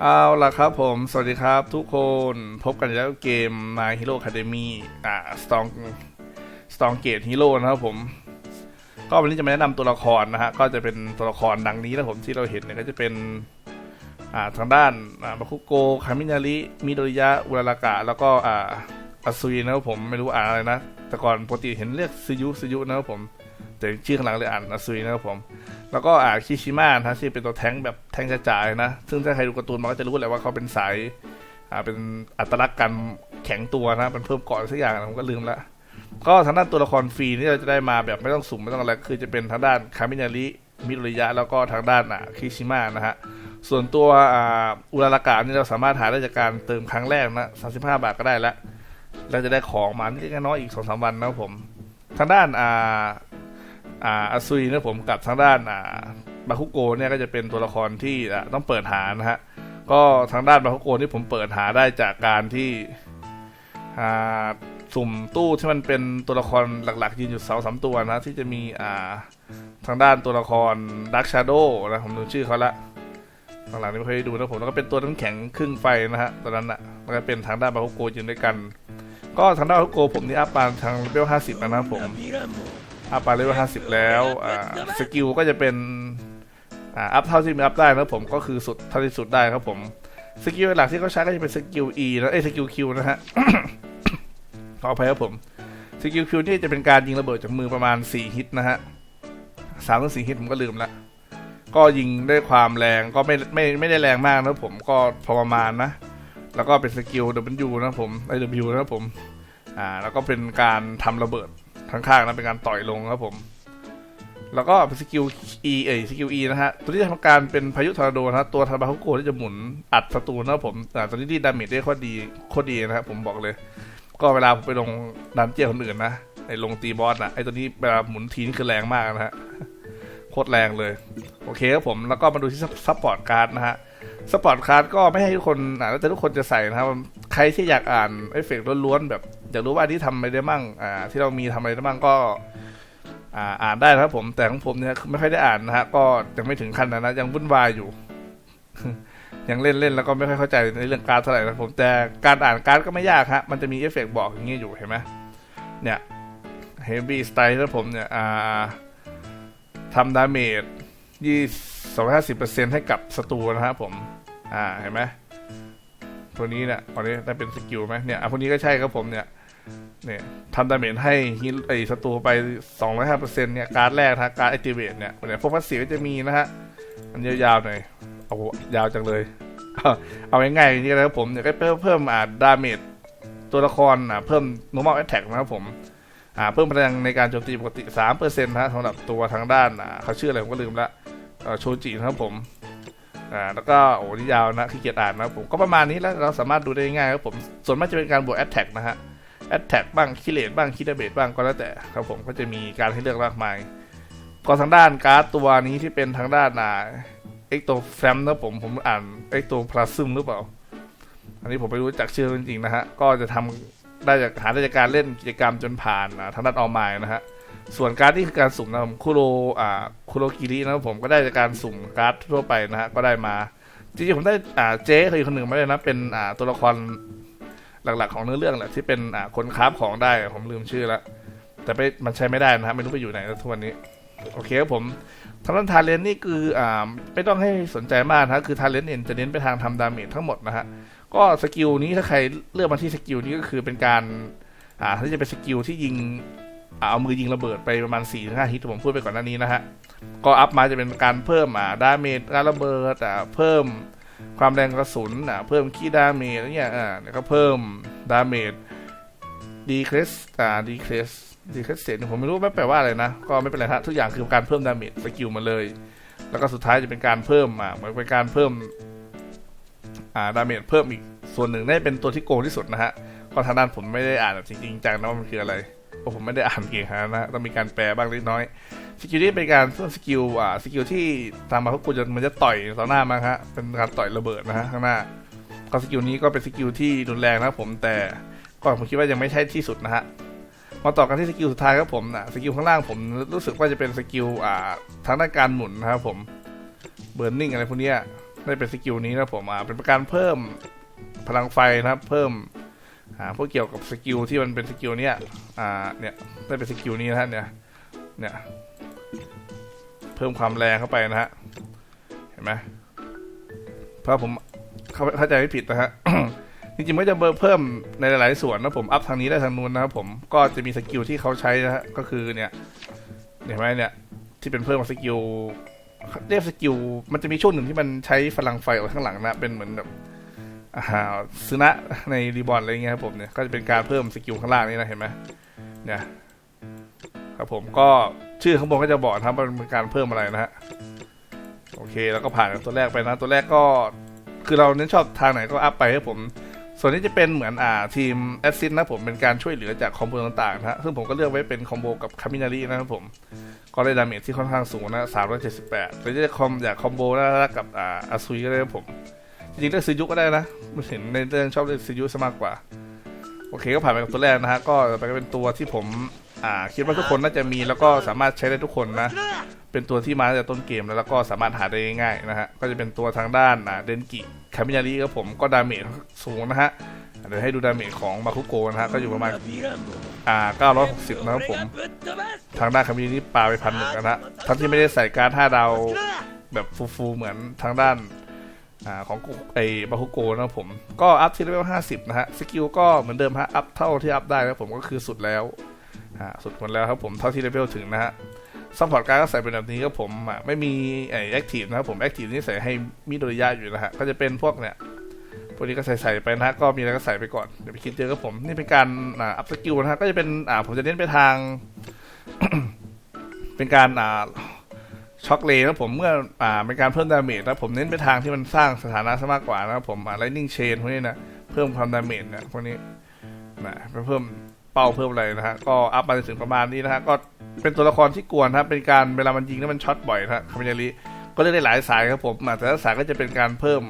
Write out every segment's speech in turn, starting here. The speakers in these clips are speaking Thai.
เอาล่ะครับผม สวัสดีครับทุกคนพบกันแล้วเกม My Hero Academy อ่า Strong Strong Gate Hero นะครับผม ก็วันนี้จะมาแนะนำตัวละครนะฮะ ก็จะเป็นตัวละครดังนี้นะผมที่เราเห็นเนี่ยก็จะเป็น อ่า ทางด้าน อ่าบาคุโก คามินาริ มิโดริยะ อุรารากะ แล้วก็ อ่าอัซุยนะครับผม ไม่รู้อ่านอะไรนะ แต่ก่อนปกติเห็นเรียกซึยุซึยุนะครับผม แต่ชื่อข้างหลังเลยอ่านอัซุยนะครับผม แล้วก็อ่าคิชิมะนะที่เป็นตัวแท้งแบบแท้งจ่ายนะ ซึ่งถ้าใครดูการ์ตูนมันก็จะรู้แหละว่าเขาเป็นสายอ่าเป็นอัตลักษณ์การแข็งตัวนะมันเพิ่มเกาะสักอย่างผมก็ลืมละก็ทางด้านตัวละครฟรีที่เราจะได้มาแบบไม่ต้องสุ่มไม่ต้องอะไรคือจะเป็นทางด้านคามินาริมิโรยะแล้วก็ทางด้านอ่าคิชิมะนะฮะส่วนตัวอ่าอุรารากะนี่เราสามารถหาได้จากการเติมครั้งแรกนะ35 บาทก็ได้แล้วแล้วจะได้ของมานิดๆน้อยอีกสองสามวันนะครับผม ทางด้านอ่า อ่าอซุยนะผมกับทางด้านอ่าบาคุโกเนี่ยก็จะเป็นตัวละครที่ต้องเปิดหานะฮะก็ทางด้านบาคุโกที่ผมเปิดหาได้จากการที่อ่าสุ่มตู้ที่มันเป็นตัวละครหลักๆยืนอยู่สองสามตัวนะ ที่จะมีอ่าทางด้านตัวละครดักชาโดนะผมดูชื่อเขาละข้างหลังนี้ไม่เคยดูนะผมแล้วก็เป็นตัวน้ำแข็งครึ่งไฟนะฮะตอนนั้นอะแล้วก็เป็นทางด้านบาคุโกยืนด้วยกัน ก็ทางด้านบาคุโกผมนี่อัพปานทางเลเวลห้าสิบนะครับผม อัพไปเลเวลห้าสิบแล้วอ่าสกิลก็จะเป็นอ่าอัพเท่าที่มีอัพได้นะผมก็คือสุดเท่าที่สุดได้ครับผมสกิลหลักที่เขาใช้ก็จะเป็นสกิล E นะเอ้สกิล Q นะฮะขออภัยครับผมสกิล Q นี่จะเป็นการยิงระเบิดจากมือประมาณ 4 ฮิตนะฮะสามถึงสี่ฮิตผมก็ลืมละก็ยิงด้วยความแรงก็ไม่ไม่ไม่ได้แรงมากนะผมก็พอประมาณนะ แล้วก็เป็นสกิล W นะผมไอ W นะผมอ่าแล้วก็เป็นการทำระเบิด ข้างๆนะเป็นการต่อยลงครับผม แล้วก็เป็นสกิล E เอ้ยสกิล E นะฮะ ตัวนี้จะทำการเป็นพายุทอร์นาโดนะตัวทาบาคุโกที่จะหมุนอัดศัตรูนะครับผมอ่าตัวนี้ดีดาเมจได้โคตรดีโคตรดีนะครับผมบอกเลย ก็เวลาผมไปลงดันเจียคนอื่นนะไอ้ลงตีบอสนะไอ้ตัวนี้เวลาหมุนทีนี่คือแรงมากนะฮะโคตรแรงเลย โอเคครับผมแล้วก็มาดูที่ซัพพอร์ตการ์ดนะฮะสปอร์ตการ์ดก็ไม่ให้ทุกคนอ่านแล้วแต่ทุกคนจะใส่นะครับ ใครที่อยากอ่านเอฟเฟกต์ล้วนๆแบบ อยากรู้ว่าอันที่ทำอะไรได้มั่งอ่าที่เรามีทำอะไรได้มั่งก็ อ่าอ่านได้ครับ ผมแต่ของผมเนี่ยไม่ค่อยได้อ่านนะฮะก็ยังไม่ถึงขั้นนั้นะยังวุ่นวายอยู่ ยังเล่นเล่นแล้วก็ไม่ค่อยเข้าใจในเรื่องการ์ดเท่าไหร่นะผมแต่การอ่านการ์ดก็ไม่ยากฮะมันจะมีเอฟเฟกต์บอกอย่างเงี้อยู่เห็นไหมเนี่ยเฮฟวี่สไตล์นะผมเนี่ยอ่าทำดาเมจยี่สองห้าสิบเปอร์เซ็นต์ให้กับศัตรูนะครับผม อ่า เห็นไหมตัวนี้เนี่ยตอนนี้ได้เป็นสกิลไหมเนี่ย อะพวกนี้ก็ใช่ครับผมเนี่ย เนี่ยทำดาเมจให้ฮิตไอศัตรูไป 205%เนี่ย การ์ดแรกนะการ์ดแอคทีเวตเนี่ยเนี่ยพวกพัสสีก็จะมีนะฮะ อันยาวๆหน่อยโอ้โหยาวจังเลย เอาง่ายๆอย่างนี้นะครับผมเนี่ยก็เพิ่มเพิ่มอ่าดาเมจตัวละครอ่าเพิ่ม normal attack นะครับผมอ่าเพิ่มพลังในการโจมตีปกติ 3%นะฮะสำหรับตัวทางด้านอ่าเขาชื่ออะไรผมก็ลืมละโชจินะครับผมอ่าแล้วก็โอ้นี่ยาวนะขี้เกียจอ่านนะผมก็ประมาณนี้แล้วเราสามารถดูได้ง่ายครับผมส่วนมากจะเป็นการบวก attack นะฮะ แอตแทกบ้างคิเลตบ้างคิดาเบตบ้างก็แล้วแต่ครับผมก็จะมีการให้เลือกมากมายก็ทางด้านการ์ดตัวนี้ที่เป็นทางด้านอ่าเอ็กโตแฟมนะผมผมอ่านเอ็กโตพลาซึมหรือเปล่า อันนี้ผมไม่รู้จักชื่อจริงๆนะฮะ ก็จะทำได้จากหาได้จากการเล่นกิจกรรมจนผ่านอ่าทางด้านออนไลน์นะฮะ ส่วนการ์ดที่คือการสุ่มนะผมคุโรอ่าคุโรกิรินะผมก็ได้จากการสุ่มการ์ดทั่วไปนะฮะก็ได้มาจริงๆผมได้อ่าเจ๊เคยคนหนึ่งมาเลยนะเป็นอ่าตัวละคร หลักๆของเนื้อเรื่องแหละที่เป็นอ่าคนคราฟของได้ผมลืมชื่อแล้วแต่ไปมันใช้ไม่ได้นะฮะไม่รู้ไปอยู่ไหนแล้วทุกวันนี้ โอเคครับผมทางด้านทาเลนนี่คืออ่าไม่ต้องให้สนใจมากนะคือทาเลนเองจะเน้นไปทางทำดาเมจทั้งหมดนะฮะก็สกิลนี้ถ้าใครเลือกมาที่สกิลนี้ก็คือเป็นการอ่าถ้าจะเป็นสกิลที่ยิงอเอามือยิงระเบิดไปประมาณ4ี่ถึงห้าฮิตผมพูดไปก่อนหน้านี้นะฮะก็อัพมาจะเป็นการเพิ่มอ่าดาเมจการระเบิดอ่าเพิ่ม ความแรงกระสุนอะเพิ่มคีดาเมจอะไรเงี้ยอ่าแล้วก็เพิ่มดาเมจดีเครสอ่าดีเครสดีเครสเซนผมไม่รู้ไม่แปลว่าอะไรนะ ก็ไม่เป็นไรฮะทุกอย่างคือการเพิ่มดาเมจสกิลมาเลย แล้วก็สุดท้ายจะเป็นการเพิ่มอ่าเหมือนเป็นการเพิ่มอ่าดาเมจเพิ่มอีกส่วนหนึ่งได้เป็นตัวที่โกงที่สุดนะฮะก็ทางด้านผมไม่ได้อ่านแบบจริงจังนะว่ามันคืออะไรเพราะผมไม่ได้อ่านเก่งขนาดนั้นนะต้องมีการแปลบ้างเล็กน้อย สกิลนี้เป็นการเพิ่มสกิลอ่าสกิลที่ตามมาพวกกูจะมันจะต่อยต่อหน้ามาฮะเป็นการต่อยระเบิดนะฮะข้างหน้าก็สกิลนี้ก็เป็นสกิลที่รุนแรงนะผมแต่ก็ผมคิดว่ายังไม่ใช่ที่สุดนะฮะมาต่อกันที่สกิลสุดท้ายครับผมนะสกิลข้างล่างผมรู้สึกว่าจะเป็นสกิลอ่าทางด้านการหมุนนะครับผมเบิร์นนิ่งอะไรพวกนี้ได้เป็นสกิลนี้นะผมอ่าเป็นการเพิ่มพลังไฟนะครับ เพิ่มอ่าพวกเกี่ยวกับสกิลที่มันเป็นสกิลเนี้ยอ่าเนี่ยได้เป็นสกิลนี้นะฮะเนี่ยเนี่ย เพิ่มความแรงเข้าไปนะฮะ เห็นไหมเพราะผมเข้าใจไม่ผิดนะฮะ จริงๆก็จะเพิ่มในหลายๆส่วนนะผม อัพทางนี้ได้ทางนู้นนะครับผม ก็จะมีสกิลที่เขาใช้นะฮะ ก็คือเนี่ย เห็นไหมเนี่ย ที่เป็นเพิ่มสกิลเรียกสกิล มันจะมีช่วงหนึ่งที่มันใช้พลังไฟออกข้างหลังนะ เป็นเหมือนแบบอาหารซึนะในรีบอลอะไรเงี้ยครับผมเนี่ย ก็จะเป็นการเพิ่มสกิลข้างล่างนี่นะเห็นไหมเนี่ยครับผมก็ ชื่อข้างบนก็จะบอกนะครับว่าเป็นการเพิ่มอะไรนะฮะโอเคแล้วก็ผ่านตัวแรกไปนะ ตัวแรกก็คือเราเน้นชอบทางไหนก็อัพไปครับผม ส่วนนี้จะเป็นเหมือนอ่าทีมแอดซินนะผมเป็นการช่วยเหลือจากคอมโบต่างๆนะฮะซึ่งผมก็เลือกไว้เป็นคอมโบกับคามินารีนะครับผมก็ได้ดาเมจที่ค่อนข้างสูงนะ378หรือจะคอมอยากคอมโบนะกับอ่าอาซุยก็ได้ครับผมจริงๆเลือกซื้อยุก็ได้นะมันเห็นในเรื่องชอบเลือกซื้อยุซะมากกว่า โอเคก็ผ่านไปกับตัวแรกนะฮะก็ไปก็เป็นตัวที่ผม อ่าคิดว่าทุกคนน่าจะมีแล้วก็สามารถใช้ได้ทุกคนนะ เป็นตัวที่มาจากต้นเกมแล้วแล้วก็สามารถหาได้ง่ายๆนะฮะ ก็จะเป็นตัวทางด้านอ่าเดนกิคามินารีครับผมก็ดาเมจสูงนะฮะเดี๋ยวให้ดูดาเมจของมาคุโกะนะฮะก็อยู่ประมาณอ่า960 นะครับผม ทางด้านคามินารีปาไปพันหนึ่งนะฮะทั้งที่ไม่ได้ใส่การด5ดาวแบบฟูๆเหมือนทางด้านอ่าของไอ้บาคุโกะนะครับผมก็อัพที่เลเวล50 นะฮะ สกิลก็เหมือนเดิมฮะ อัพเท่าที่อัพได้นะผมก็คือสุดแล้ว อ่าสุดหมดแล้วครับผมเท่าที่เลเวลถึงนะฮะซัพพอร์ตการดก็ใส่เป็นแบบนี้ครับผมอะไม่มีไอแอคทีฟนะครับผมแอคทีฟนี่ใส่ให้มิโดริยะอยู่นะฮะก็จะเป็นพวกเนี่ยพวกนี้ก็ใส่ใส่ไปนะก็มีอะไรก็ใส่ไปก่อนอย่าไปคิดเยอะครับผมนี่เป็นการอ่าอัพสกิลนะฮะก็จะเป็นอ่าผมจะเน้นไปทาง เป็นการอ่าช็อคเลนะผมเมื่ออ่าเป็นการเพิ่มดาเมจนะผมเน้นไปทางที่มันสร้างสถานะซะมากกว่านะครับผมอ่าไลนิ่งเชนพวกนี้นะเพิ่มความดาเมจนะพวกนี้นะเพิ่ม เป้าเพิ่มอะไรนะฮะก็อัพมาถึงประมาณนี้นะฮะก็เป็นตัวละครที่กวนครับเป็นการเวลามันยิงแล้วมันช็อตบ่อยนะคามินารีก็เล่นได้หลายสายครับผมแต่ละสายก็จะเป็นการเพิ่ม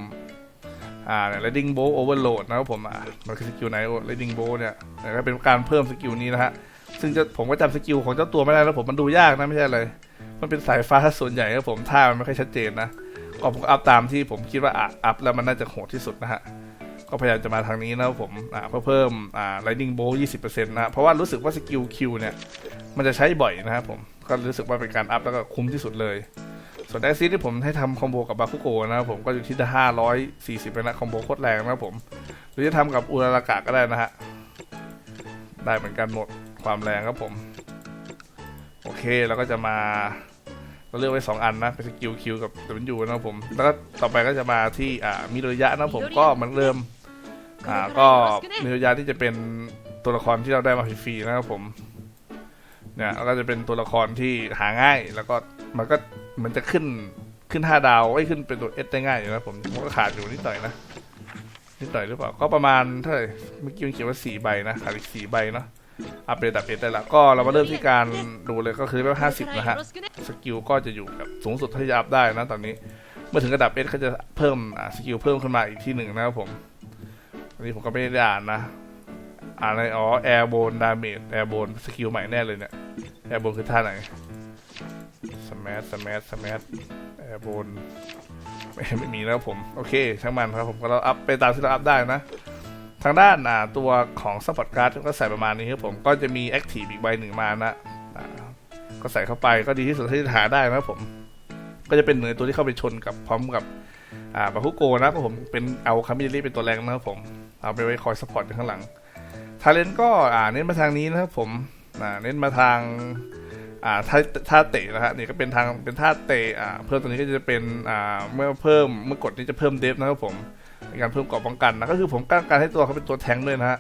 อ่าเนี่ย Lightning Bolt Overload นะครับผมอะมันคือสกิลไหน Lightning Bolt เนี่ยแต่ก็เป็นการเพิ่มสกิลนี้นะฮะซึ่งจะผมก็จำสกิลของเจ้าตัวไม่ได้แล้วผมมันดูยากนะไม่ใช่อะไรมันเป็นสายฟ้าส่วนใหญ่ครับผมท่ามันไม่ค่อยชัดเจนนะก็ผมอัพตามที่ผมคิดว่าอะอัพแล้วมันน่าจะโหดที่สุดนะฮะ ก็พยายามจะมาทางนี้นะครับผมอ่าเพื่อเพิ่มอ่า Lightning Bolt 20%นะ เพราะว่ารู้สึกว่าสกิล Q เนี่ย มันจะใช้บ่อยนะครับผม ก็รู้สึกว่าเป็นการอัพแล้วก็คุ้มที่สุดเลย ส่วนแอคซิสที่ผมให้ทำคอมโบกับบาคุโกะนะครับผมก็อยู่ที่ห้าร้อยสี่สิบนะคอมโบโคตรแรงนะครับผม หรือจะทำกับอุรารากะก็ได้นะฮะ ได้เหมือนกันหมดความแรงครับผม โอเคเราก็จะมาเราเลือกไว้สองอันนะ เป็นสกิลคิวกับดับเบิลยูนะครับผม แล้วก็ต่อไปก็จะมาที่อ่ามิโดริยะนะครับผมก็เหมือนเดิม อ่าก็มิโดริยะที่จะเป็นตัวละครที่เราได้มาฟรีๆนะครับผม เนี่ยแล้วก็จะเป็นตัวละครที่หาง่าย แล้วก็มันก็เหมันจะขึ้นขึ้นห้าดาวไอ้ยขึ้นเป็นตัวเอสได้ง่ายอยู่นะผมผมก็ขาดอยู่นิดหน่อยนะนิดหน่อยหรือเปล่าก็ประมาณเท่าไหร่เมื่อกี้มันเขียนว่าสี่ใบนะขาดอีกสี่ใบเนาะอัปเดตอัปเดตได้ละก็เรามาเริ่มที่การดูเลยก็คือเลเวลห้าสิบนะฮะสกิลก็จะอยู่แบบสูงสุดที่จะอัพได้นะตอนนี้ เมื่อถึงระดับเอสก็จะเพิ่มอ่าสกิลเพิ่มขึ้นมาอีกที่หนึ่งนะครับผมอั นี้ผมก็ไม่ได้อ่านนะ อ่านอะไรอ๋อแอร์โบนดาเมจแอร์โบนสกิลใหม่แน่เลยเนี่ยแอร์โบนคือท่าไหนสมัสมัสสมัสแอร์โบนไม่ไม่มีแล้วผม โอเค ช่างมันครับผมก็เราอัพไปตามที่เราอัพได้นะ ทางด้านอ่าตัวของซัพพอร์ตการ์ดก็ใส่ประมาณนี้ครับผมก็จะมีแอคทีฟอีกใบหนึ่งมานะก็ใส่เข้าไปก็ดีที่สุดที่จะหาได้นะผม ก็จะเป็นหนึ่งตัวที่เข้าไปชนกับพร้อมกับ อ่าบาคุโกนะครับผมเป็นเอาคามิเดลี่เป็นตัวแรงนะครับผม เอาไปไว้คอยซัพพอร์ตอยู่ข้างหลังทาเลนก็อ่าเน้นมาทางนี้นะครับผมอ่าเน้นมาทางอ่าท่าท่าเตะนะฮะนี่ก็เป็นทางเป็นท่าเตะอ่าเพิ่มตัวนี้ก็จะเป็นอ่าเมื่อเพิ่มเมื่อกดนี้จะเพิ่มเดฟนะครับผมเป็นการเพิ่มเกราะป้องกันนะก็คือผมต้องการให้ตัวเขาเป็นตัวแทงด้วยนะฮะ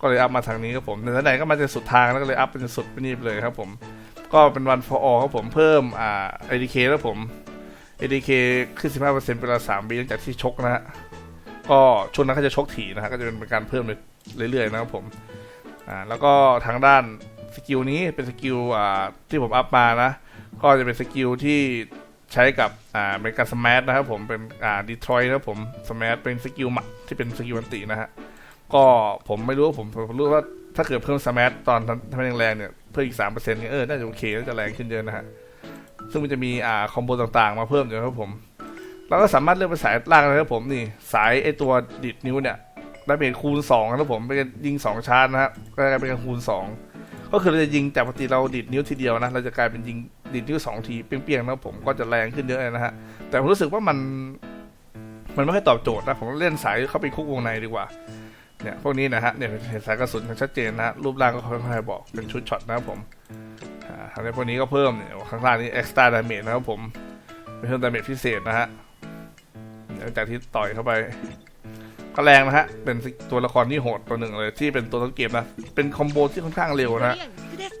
ก็เลยอัพมาทางนี้ครับผมแต่ไหนก็มาจะสุดทางแล้วก็เลยอัพเป็นสุดไปนี่เลยครับผมก็เป็นวัน for all ครับผมเพิ่มอ่า ADK แล้วผม ADK ขึ้น15%เปอร์เซ็นต์เวลา3ปีหลังจากที่ชกนะฮะ ก็ช่วงนั้นเขาจะชกถี่นะฮะก็จะเป็นการเพิ่มเรื่อยๆนะครับผมอ่าแล้วก็ทางด้านสกิลนี้เป็นสกิลอ่าที่ผมอัพมานะ ก็จะเป็นสกิลที่ใช้กับอ่าเป็นการสมันะครับผมเป็นอ่าดีทรอยนะครับผมสมัเป็นสกิลหมัดที่เป็นสกิลอันตินะฮะก็ผมไม่รู้ว่าผมผมรู้ว่าถ้าเกิดเพิ่มสมัตอนทำให้แรงๆเนี่ยเพิ่มอีกสามเปอร์เซ็นต์เนี่ยเออน่าจะโอเคน่าจะแรงขึ้นเยอะนะฮะซึ่งมันจะมีอ่าคอมโบต่างๆ มาเพิ่มอยู่ครับผม เราก็สามารถเลือกเป็นสายล่างเลยครับผมนี่สายไอตัวดิดนิ้วเนี่ยดาเมจคูณ2นะครับผมเป็นยิง 2 ชาร์จนะฮะก็กลายเป็นคูณ 2 ก็คือเราจะยิงจากปกติเราดิดนิ้วทีเดียวนะเราจะกลายเป็นยิงดิดนิ้วสองทีเปี้ยงๆนะครับผมก็จะแรงขึ้นเยอะเลยนะฮะแต่ผมรู้สึกว่ามันมันไม่ค่อยตอบโจทย์นะผมเล่นสายเข้าไปคุกวงในดีกว่าเนี่ยพวกนี้นะฮะเนี่ยเห็นสายกระสุนชัดเจนนะรูปร่างก็ค่อยๆบอกเป็นชุดช็อตนะครับผมอ่าทางในพวกนี้ก็เพิ่มเนี่ยข้างล่างนี้ extra damage นะครับผมเป็นเพิ่ม damage พิเศษนะฮะ จากที่ต่อยเข้าไปก็แรงนะฮะ เป็นตัวละครที่โหดตัวหนึ่งเลยที่เป็นตัวต้นเกมนะ เป็นคอมโบที่ค่อนข้างเร็วนะฮะ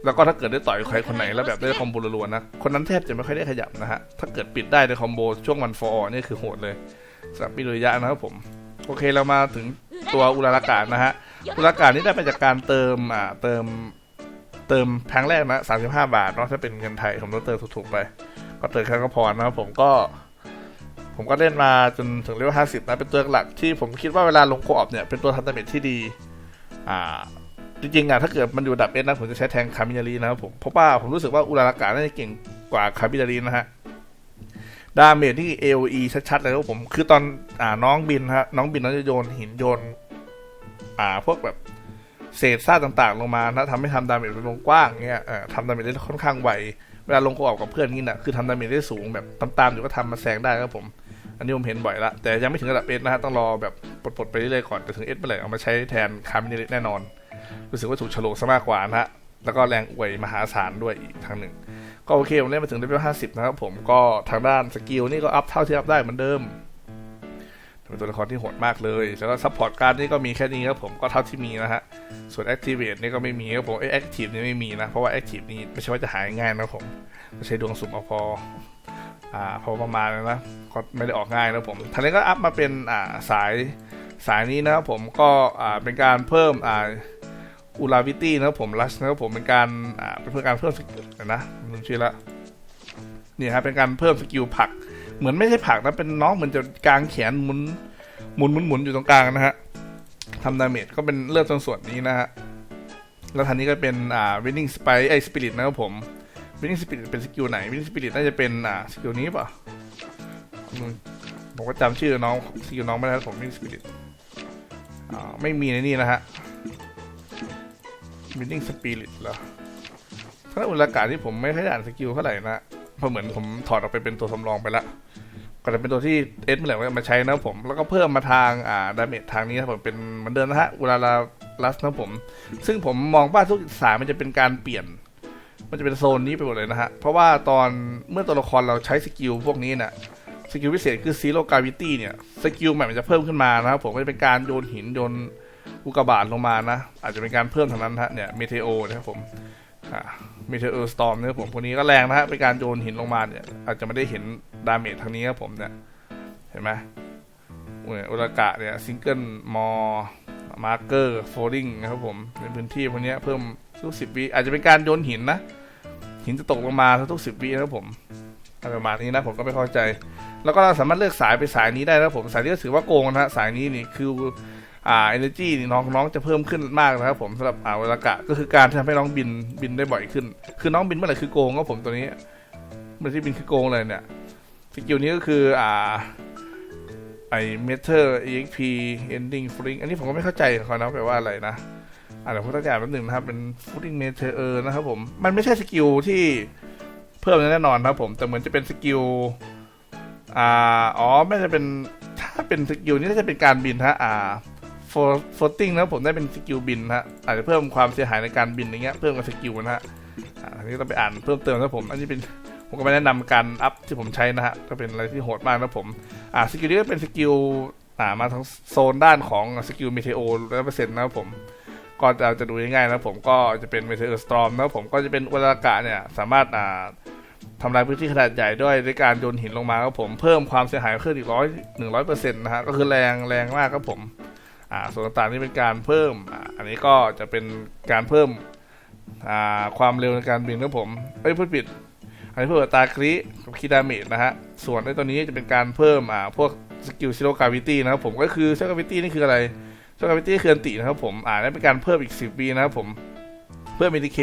แล้วก็ถ้าเกิดได้ต่อยใครคนไหนแล้วแบบได้คอมโบรัวๆนะ คนนั้นแทบจะไม่ค่อยได้ขยับนะฮะ ถ้าเกิดปิดได้ในคอมโบช่วงวันฟอร์นี่คือโหดเลยสำหรับมิโดยะนะครับผม โอเคเรามาถึงตัวอุรารากาศนะฮะ อุรารากาศนี่ได้มาจากการเติมอ่าเติมเติมครั้งแรกนะ35บาทเนาะถ้าเป็นเงินไทยผมต้องเติมถูกๆไป ก็เติมครั้งก็พอนะครับผมก็ ผมก็เล่นมาจนถึงเลเวล50นะ เป็นตัวหลักที่ผมคิดว่าเวลาลงโคออปเนี่ยเป็นตัวทำดาเมจที่ดี อ่า จริงๆอะถ้าเกิดมันอยู่ดับเอสนะผมจะใช้แทงคามินารีนะครับผม เพราะว่าผมรู้สึกว่าอุรารากาน่าจะเก่งกว่าคามินารีนะฮะ ดาเมจที่ AOE ชัดๆเลยครับผม คือตอนอ่าน้องบินฮะน้องบินน้องจะโยนหินโยน อ่าพวกแบบเศษซากต่างๆ ลงมานะทำให้ทำดาเมจเป็นวงกว้างเงี้ยเออทำดาเมจได้ค่อนข้างไวเวลาลงโคออปกับเพื่อนนี่นะคือทำดาเมจได้สูงแบบตามๆอยู่ก็ทำมาแซงได้ครับผม อันนี้ผมเห็นบ่อยละ แต่ยังไม่ถึงระดับเอสนะฮะ ต้องรอแบบปลดๆไปเรื่อยๆก่อน แต่ถึงเอสเมื่อไหร่เอามาใช้แทนคามินารีแน่นอน รู้สึกว่าถูกฉลกซะมากกว่านะฮะ แล้วก็แรงอวยมหาศาลด้วยอีกทางหนึ่ง ก็โอเค ผมเล่นมาถึงเลเวล50นะครับผม ก็ทางด้านสกิลนี่ก็อัพเท่าที่อัพได้เหมือนเดิมเป็นตัวละครที่โหดมากเลย แล้วก็ซัพพอร์ตการดนี่ก็มีแค่นี้ครับผม ก็เท่าที่มีนะฮะ ส่วน Activate นี่ก็ไม่มีครับผมไอ้ Active นี่ไม่มีนะ เพราะว่า Active นี่ไม่ใช่ว่าจะหายง่ายนะผมไม่ใช่ดวงสุ่มเอาพอ อ่าพอประมาณนะก็ไม่ได้ออกง่ายนะผมทางนี้ก็อัพมาเป็นอ่าสายสายนี้นะครับผมก็อ่าเป็นการเพิ่มอ่าอูลาวิตี้นะครับผมลัชนะครับผมเป็นการอ่าเป็นเพื่อการเพิ่มสกิลนะลืมชื่อละนี่ครับเป็นการเพิ่มสกิลผัก เหมือนไม่ใช่ผักนะเป็นน้องเหมือนจะกลางแขนหมุนหมุนหมุนหมุนอยู่ตรงกลางนะฮะทำดาเมจก็เป็นเลือดตรงส่วนนี้นะฮะแล้วทันนี้ก็เป็นอ่าวินนิ่งสไปไอสปิริตนะครับผม วินนิ่งสปิริตเป็นสกิลไหนวินนิ่งสปิริตน่าจะเป็นอ่าสกิลนี้ป่ะผมก็จำชื่อน้องสกิลน้องไม่ได้ผมวินนิ่งสปิริตอ่าไม่มีในนี่นะฮะมินนิ่งสปิริตเหรอถ้าอุลากาที่ผมไม่ค่อยด้อ่านสกิลเท่าไหร่นะเพราะเหมือนผมถอดออกไปเป็นตัวสำรองไปละก็จะเป็นตัวที่เอสเมื่อไหร่มาใช้นะผมแล้วก็เพิ่มมาทางอ่าดาเมจทางนี้นะผมเป็นเหมือนเดิมนะฮะอุลาลาลัสนะผม ซึ่งผมมองว่าทุกสายมันจะเป็นการเปลี่ยน มันจะเป็นโซนนี้ไปหมดเลยนะฮะ เพราะว่าตอนเมื่อตัวละครเราใช้สกิลพวกนี้น่ะสกิลพิเศษคือซีโร่กาวิตี้เนี่ยสกิลใหม่มันจะเพิ่มขึ้นมานะครับผมก็จะเป็นการโยนหินโยนอุกกาบาตลงมานะ อาจจะเป็นการเพิ่มทางนั้นฮะเนี่ยเมเทโอนะครับผมเมเทโอสตอมนะครับผมพวกนี้ก็แรงนะฮะเป็นการโยนหินลงมาเนี่ยอาจจะไม่ได้เห็นดาเมจทางนี้ครับผมเนี่ยเห็นไหมอุรกะเนี่ยซิงเกิลมอมาร์เกอร์โฟลิงนะครับผมในพื้นที่พวกนี้เพิ่มทุกสิบวิอาจจะเป็นการโยนหินนะ หินจะตกลงมาทุกสิบวินะครับผมอะไรประมาณนี้นะผมก็ไม่เข้าใจ แล้วก็เราสามารถเลือกสายไปสายนี้ได้นะครับผมสายนี้ก็ถือว่าโกงนะฮะสายนี้นี่คืออ่า energy นี่น้องน้องจะเพิ่มขึ้นมากนะครับผมสำหรับอ่าวลากะก็คือการที่ทำให้น้องบินบินได้บ่อยขึ้น คือน้องบินเมื่อไหร่คือโกงก็ผมตัวนี้เมื่อที่บินคือโกงเลยเนี่ยสกิลนี้ก็คืออ่าไอ meter exp ending fling อันนี้ผมก็ไม่เข้าใจเขานะแปลว่าอะไรนะ อ่าเดี๋ยวผมต้องอ่านแป๊บหนึ่งนะครับ เป็น fling meter เออนะครับผม มันไม่ใช่สกิลที่เพิ่มแน่นอนครับผม แต่เหมือนจะเป็นสกิล อ่า อ๋อ ไม่จะเป็น ถ้าเป็นสกิลนี้น่าจะเป็นการบินฮะ อ่าโฟลติ้งนะผมได้เป็นสกิลบินฮะ อาจจะเพิ่มความเสียหายในการบินอย่างเงี้ย เพิ่มกับสกิลนะฮะ อ่าอันนี้ต้องไปอ่านเพิ่มเติมนะผม อันนี้เป็นผมก็ไม่แนะนำการอัพที่ผมใช้นะฮะ ก็เป็นอะไรที่โหดมากนะผม อ่า สกิลนี้ก็เป็นสกิลอ่ามาทั้งโซนด้านของสกิลเมเทโอร้อยเปอร์เซ็นต์นะครับผม ก็จะจะดูง่ายๆนะผมก็จะเป็นเมเทโอสตรอมนะผมก็จะเป็นอุลากะเนี่ยสามารถอ่าทำลายพื้นที่ขนาดใหญ่ด้วยด้วยการโยนหินลงมาครับผมเพิ่มความเสียหายขึ้นอีกร้อยหนึ่งร้อยเปอร์เซ็นต์นะฮะก็คือแรงแรงมากครับผมอ่าส่วนต่างๆนี่เป็นการเพิ่มอ่าอันนี้ก็จะเป็นการเพิ่มอ่าความเร็วในการบินครับผมเอ้ยพูดผิด อันนี้เพิ่มตาคริกับคีดาเมจนะฮะส่วนในตัวนี้จะเป็นการเพิ่มอ่าพวกสกิลซิโรกาวิตี้นะครับผมก็คือซิโรกาวิตี้นี่คืออะไร สกาเปตี้เคลื่อนตินะครับผมอ่าและเป็นการเพิ่มอีก 10 ปีนะครับผมเพิ่มเอทีเค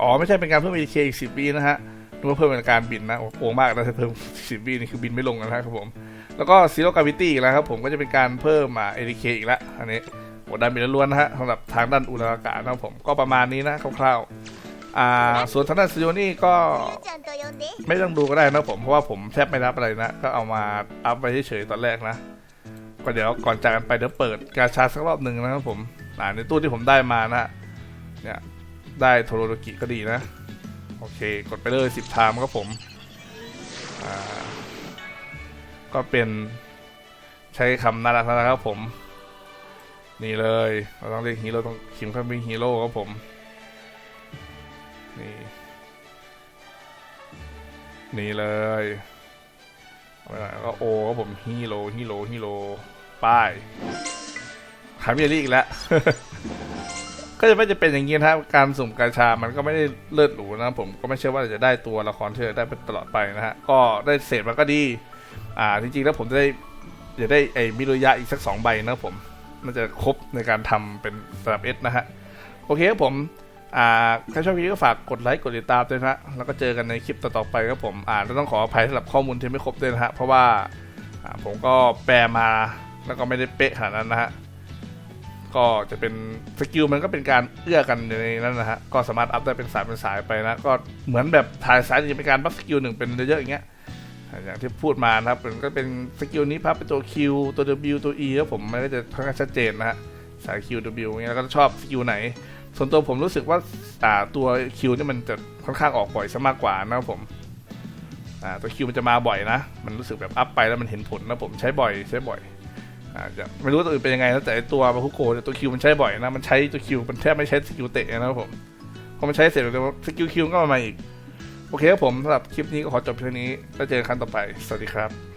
อ๋อไม่ใช่เป็นการเพิ่มเอทีเคอีก 10 ปีนะฮะนึกว่าเพิ่มเป็นการบินนะโอ้โหมากนะถ้เพิ่ม 10 ปีนี่คือบินไม่ลงนะครับผมแล้วก็ซีโร่กาวิตี้อีกแล้วครับผมก็จะเป็นการเพิ่มอ่าเอทีเคอีกละอันนี้โอ้ด้านบินล้วนนะฮะสำหรับทางด้านอุณหภูมินะครับผมก็ประมาณนี้นะคร่าวๆอ่าส่วนทางด้านซีโอนี่ก็ไม่ต้องดูก็ได้นะผมเพราะว่าผมแทบไม่รับอะไรนะ ก็เอามาอัพไปเฉยๆตอนแรกนะ ก็เดี๋ยวก่อนจากกันไปเดี๋ยวเปิดกาชาสักรอบหนึ่งนะครับผมอ่าในตู้ที่ผมได้มานะเนี่ยได้โทโรโดกิก็ดีนะ โอเค กดไปเลยสิบทามครับผมอ่าก็เป็นใช้คำน่ารักนะครับผม นี่เลย เราต้องเรียกฮีโร่ต้องคิมข้ามเป็นฮีโร่ครับผมนี่นี่เลยอาไปหน่อยแล้วก็โอครับผมฮีโร่ฮีโร่ฮีโร่ ปขายเมียรี่อีกแล้ว ก็จะไม่จะเป็นอย่างนี้นะครับ การสุ่มกาชา มันก็ไม่ได้เลิศหรูนะผมก็ไม่เชื่อว่าจะได้ตัวละครที่จะได้ไปตลอดไปนะฮะ ก็ได้เศษมันก็ดี อ่า จริงๆแล้วผมจะได้จะได้ไอ้มิโรยะอีกสักสองใบนะผมน่าจะครบในการทำเป็นสำหรับเอสนะฮะ โอเคครับผม อ่า ถ้าชอบคลิปก็ฝากกดไลค์กดติดตามด้วยนะ แล้วก็เจอกันในคลิปต่อๆไปครับผม อ่าต้องขออภัยสำหรับข้อมูลที่ไม่ครบด้วยนะฮะ เพราะว่าอ่าผมก็แปลมา แล้วก็ไม่ได้เป๊ะขนาดนั้นนะฮะก็จะเป็นสกิลมันก็เป็นการเอื้อกันในนั้นนะฮะก็สามารถอัพได้เป็นสายเป็นสายไปนะก็เหมือนแบบถ่ายสายจะเป็นการบัฟสกิลหนึ่งเป็นเยอะๆอย่างเงี้ยอย่างที่พูดมานะครับมันก็เป็นสกิลนี้พับเป็นตัว Q ตัว W ตัว E แล้วผมมันก็จะค่อนข้างชัดเจนนะฮะสาย Q W เงี้ยแล้วก็ชอบสกิลไหน ส่วนตัวผมรู้สึกว่าอ่าตัว Q นี่มันจะค่อนข้างออกบ่อยซะมากกว่านะครับผมอ่าตัว Q มันจะมาบ่อยนะ มันรู้สึกแบบอัพไปแล้วมันเห็นผลนะผมใช้บ่อยใช้บ่อย อาจะไม่รู้ตัวอื่นเป็นยังไงนะแต่ตัวบาคุโกะตัวคิวมันใช้บ่อยนะ มันใช้ตัวคิวมันแทบไม่ใช้สกิลเตะนะครับผมพอมันใช้เสร็จแล้วสกิลคิวก็มาใหม่อีก โอเคครับผมสำหรับคลิปนี้ก็ขอจบเพียงนี้ แล้วเจอกันครั้งต่อไป สวัสดีครับ